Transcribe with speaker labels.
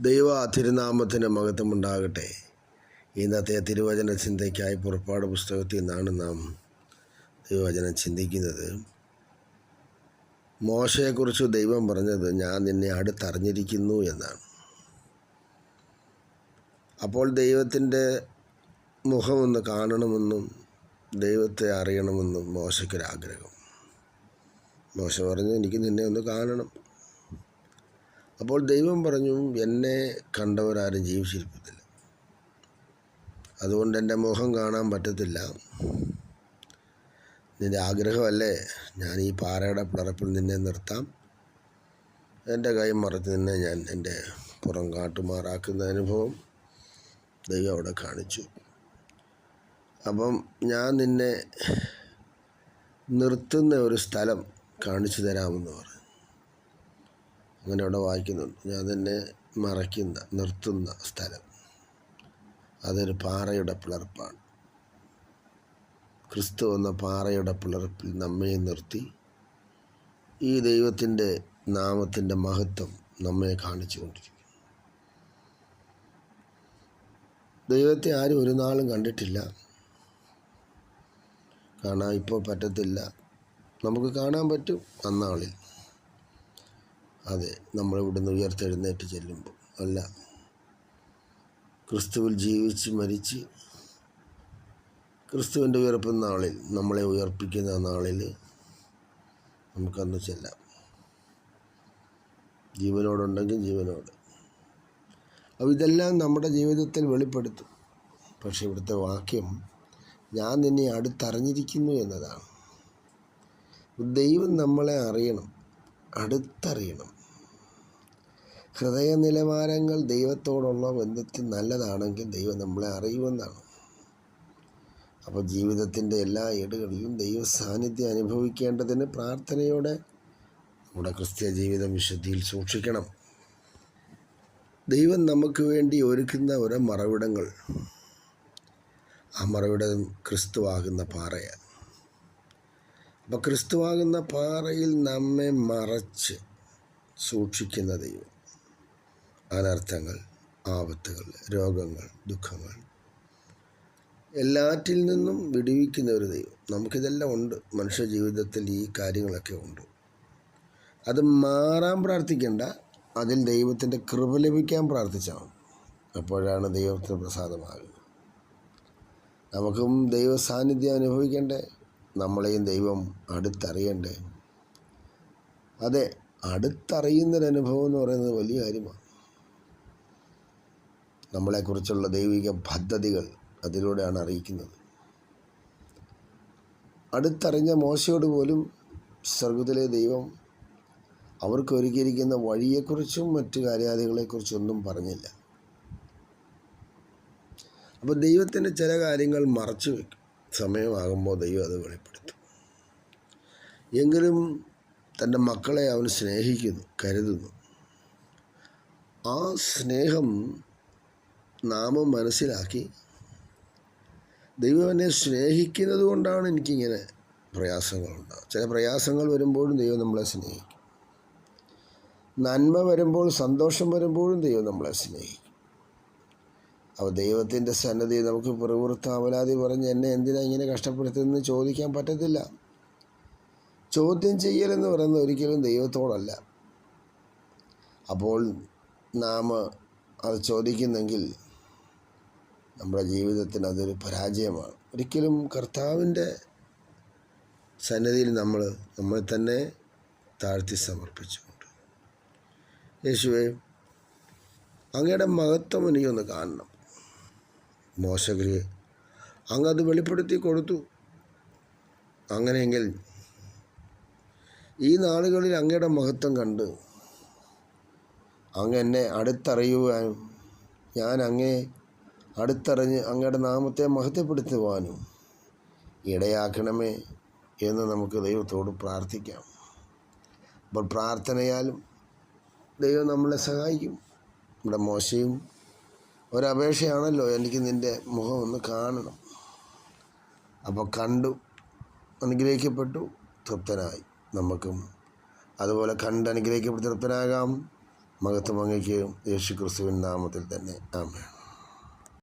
Speaker 1: ദൈവ തിരുനാമത്തിന് മഹത്വമുണ്ടാകട്ടെ. ഇന്നത്തെ തിരുവചന ചിന്തയ്ക്കായി പുറപ്പാട് പുസ്തകത്തിൽ നിന്നാണ് നാം തിരുവചനം ചിന്തിക്കുന്നത്. മോശയെക്കുറിച്ച് ദൈവം പറഞ്ഞത് ഞാൻ നിന്നെ അടുത്തറിഞ്ഞിരിക്കുന്നു എന്നാണ്. അപ്പോൾ ദൈവത്തിന്റെ മുഖമൊന്ന് കാണണമെന്നും ദൈവത്തെ അറിയണമെന്നും മോശയ്ക്കൊരാഗ്രഹം. മോശ പറഞ്ഞു എനിക്ക് നിന്നെ ഒന്ന് കാണണം. അപ്പോൾ ദൈവം പറഞ്ഞു എന്നെ കണ്ടവരാരും ജീവിച്ചിരിപ്പത്തില്ല അതുകൊണ്ട് എന്റെ മുഖം കാണാൻ പറ്റത്തില്ല. നിന്റെ ആഗ്രഹമല്ലേ? ഞാൻ ഈ പാറയുടെ പിളർപ്പിൽ നിന്നെ നിർത്താം. എന്റെ കൈ മറച്ച് നിന്നെ ഞാൻ എന്റെ പുറം കാട്ടുമാറാക്കുന്ന അനുഭവം ദൈവം അവിടെ കാണിച്ചു. അപ്പം ഞാൻ നിന്നെ നിർത്തുന്ന ഒരു സ്ഥലം കാണിച്ചു തരാമെന്ന് പറഞ്ഞു. അങ്ങനെ അവിടെ വായിക്കുന്നുണ്ട്. ഞാൻ തന്നെ മറയ്ക്കുന്ന നിർത്തുന്ന സ്ഥലം. അതൊരു പാറയുടെ പിളർപ്പാണ്. ക്രിസ്തു എന്ന പാറയുടെ പിളർപ്പിൽ നമ്മെ നിർത്തി. ഈ ദൈവത്തിന്റെ നാമത്തിന്റെ മഹത്വം നമ്മെ കാണിച്ചു കൊണ്ടിരിക്കുന്നു. ദൈവത്തെ ആരും ഒരു നാളും കണ്ടിട്ടില്ല. കാണാൻ ഇപ്പോൾ പറ്റത്തില്ല. നമുക്ക് കാണാൻ പറ്റും അന്നാളിൽ. അതെ നമ്മൾ ഇവിടുന്ന് ഉയർത്തെഴുന്നേറ്റ് ചെല്ലുമ്പോൾ. അല്ല ക്രിസ്തുവിൽ ജീവിച്ച് മരിച്ച് ക്രിസ്തുവിന്റെ ഉയർപ്പ് നാളിൽ നമ്മളെ ഉയർപ്പിക്കുന്ന നാളിൽ നമുക്കന്ന് ചെല്ലാം. ജീവനോടുണ്ടെങ്കിൽ ജീവനോട്. അപ്പോൾ ഇതെല്ലാം നമ്മുടെ ജീവിതത്തിൽ വെളിപ്പെടുത്തും. പക്ഷേ ഇവിടുത്തെ വാക്യം ഞാൻ നിന്നെ അടുത്തറിഞ്ഞിരിക്കുന്നു എന്നതാണ്. ദൈവം നമ്മളെ അറിയണം. അടുത്തറിയണം. ഹൃദയ നിലവാരങ്ങൾ ദൈവത്തോടുള്ള ബന്ധത്തിൽ നല്ലതാണെങ്കിൽ ദൈവം നമ്മളെ അറിയുമെന്നാണ്. അപ്പോൾ ജീവിതത്തിന്റെ എല്ലാ ഏടുകളിലും ദൈവ സാന്നിധ്യം അനുഭവിക്കേണ്ടതിന് പ്രാർത്ഥനയോടെ നമ്മുടെ ക്രിസ്ത്യ ജീവിതം വിശുദ്ധിയിൽ സൂക്ഷിക്കണം. ദൈവം നമുക്ക് വേണ്ടി ഒരുക്കുന്ന ഓരോ മറവിടങ്ങൾ ആ മറവിടം ക്രിസ്തുവാകുന്ന പാറയാണ്. അപ്പോൾ ക്രിസ്തുവാകുന്ന പാറയിൽ നമ്മെ മറച്ച് സൂക്ഷിക്കുന്ന ദൈവം. അനർത്ഥങ്ങൾ ആപത്തുകൾ രോഗങ്ങൾ ദുഃഖങ്ങൾ. എല്ലാറ്റിൽ നിന്നും വിടുവിക്കുന്ന ഒരു ദൈവം. നമുക്കിതെല്ലാം ഉണ്ട്. മനുഷ്യ ജീവിതത്തിൽ ഈ കാര്യങ്ങളൊക്കെ ഉണ്ട്. അത് മാറാൻ പ്രാർത്ഥിക്കേണ്ട. അതിൽ ദൈവത്തിന്റെ കൃപ ലഭിക്കാൻ പ്രാർത്ഥിച്ചാൽ അപ്പോഴാണ് ദൈവത്തിന് പ്രസാദമാകുന്നത്. നമുക്കും ദൈവ സാന്നിധ്യം അനുഭവിക്കേണ്ടേ? നമ്മളെയും ദൈവം അടുത്തറിയണ്ടേ? അതെ അടുത്തറിയുന്നൊരനുഭവം എന്ന് പറയുന്നത് വലിയ കാര്യമാണ്. നമ്മളെക്കുറിച്ചുള്ള ദൈവിക പദ്ധതികൾ അതിലൂടെയാണ് അറിയിക്കുന്നത്. അടുത്തറിഞ്ഞ മോശയോട് പോലും സ്വർഗത്തിലെ ദൈവം അവർക്ക് ഒരുക്കിയിരിക്കുന്ന വഴിയെക്കുറിച്ചും മറ്റു കാര്യാദികളെക്കുറിച്ചും ഒന്നും പറഞ്ഞില്ല. അപ്പോൾ ദൈവത്തിന്റെ ചില കാര്യങ്ങൾ മറച്ചു വയ്ക്കും സമയമാകുമ്പോൾ ദൈവം അത് വെളിപ്പെടുത്തും. എങ്കിലും തന്റെ മക്കളെ അവൻ സ്നേഹിക്കുന്നു കരുതുന്നു. ആ സ്നേഹം നാമം മനസ്സിലാക്കി ദൈവം എന്നെ സ്നേഹിക്കുന്നത് കൊണ്ടാണ് എനിക്കിങ്ങനെ പ്രയാസങ്ങളുണ്ടാകും ചില പ്രയാസങ്ങൾ വരുമ്പോഴും ദൈവം നമ്മളെ സ്നേഹിക്കും. നന്മ വരുമ്പോൾ സന്തോഷം വരുമ്പോഴും ദൈവം നമ്മളെ സ്നേഹിക്കും. അപ്പോൾ ദൈവത്തിന്റെ സന്നദ്ധി നമുക്ക് പ്രവൃത്താവലാതി പറഞ്ഞ് എന്നെ എന്തിനാ ഇങ്ങനെ കഷ്ടപ്പെടുത്തുന്നതെന്ന് ചോദിക്കാൻ പറ്റത്തില്ല. ചോദ്യം ചെയ്യലെന്ന് പറയുന്നത് ഒരിക്കലും ദൈവത്തോടല്ല. അപ്പോൾ നാം അത് ചോദിക്കുന്നെങ്കിൽ നമ്മുടെ ജീവിതത്തിന് അതൊരു പരാജയമാണ്. ഒരിക്കലും കർത്താവിന്റെ സന്നദ്ധിയിൽ നമ്മൾ നമ്മളെ തന്നെ താഴ്ത്തി സമർപ്പിച്ചുകൊണ്ട്. യേശുവേ അങ്ങയുടെ മഹത്വം എനിക്കൊന്ന് കാണണം. മോശഗിരി അങ്ങ് അത് വെളിപ്പെടുത്തി കൊടുത്തു. അങ്ങനെയെങ്കിൽ ഈ നാളുകളിൽ അങ്ങയുടെ മഹത്വം കണ്ട് അങ്ങ് എന്നെ അടുത്തറിയുവാനും ഞാൻ അങ്ങേ അടുത്തറിഞ്ഞ് അങ്ങയുടെ നാമത്തെ മഹത്വപ്പെടുത്തുവാനും ഇടയാക്കണമേ എന്ന് നമുക്ക് ദൈവത്തോട് പ്രാർത്ഥിക്കാം. അപ്പോൾ പ്രാർത്ഥനയാലും ദൈവം നമ്മളെ സഹായിക്കും. നമ്മുടെ മോശയും ഒരപേക്ഷയാണല്ലോ എനിക്ക് നിന്റെ മുഖം ഒന്ന് കാണണം. അപ്പോൾ കണ്ടു അനുഗ്രഹിക്കപ്പെട്ടു തൃപ്തനായി. നമുക്കും അതുപോലെ കണ്ട് അനുഗ്രഹിക്കപ്പെട്ട് തൃപ്തനാകാം. മഹത്വം അങ്ങയ്ക്ക് യേശു ക്രിസ്തുവിൻ നാമത്തിൽ തന്നെ. ആമേൻ.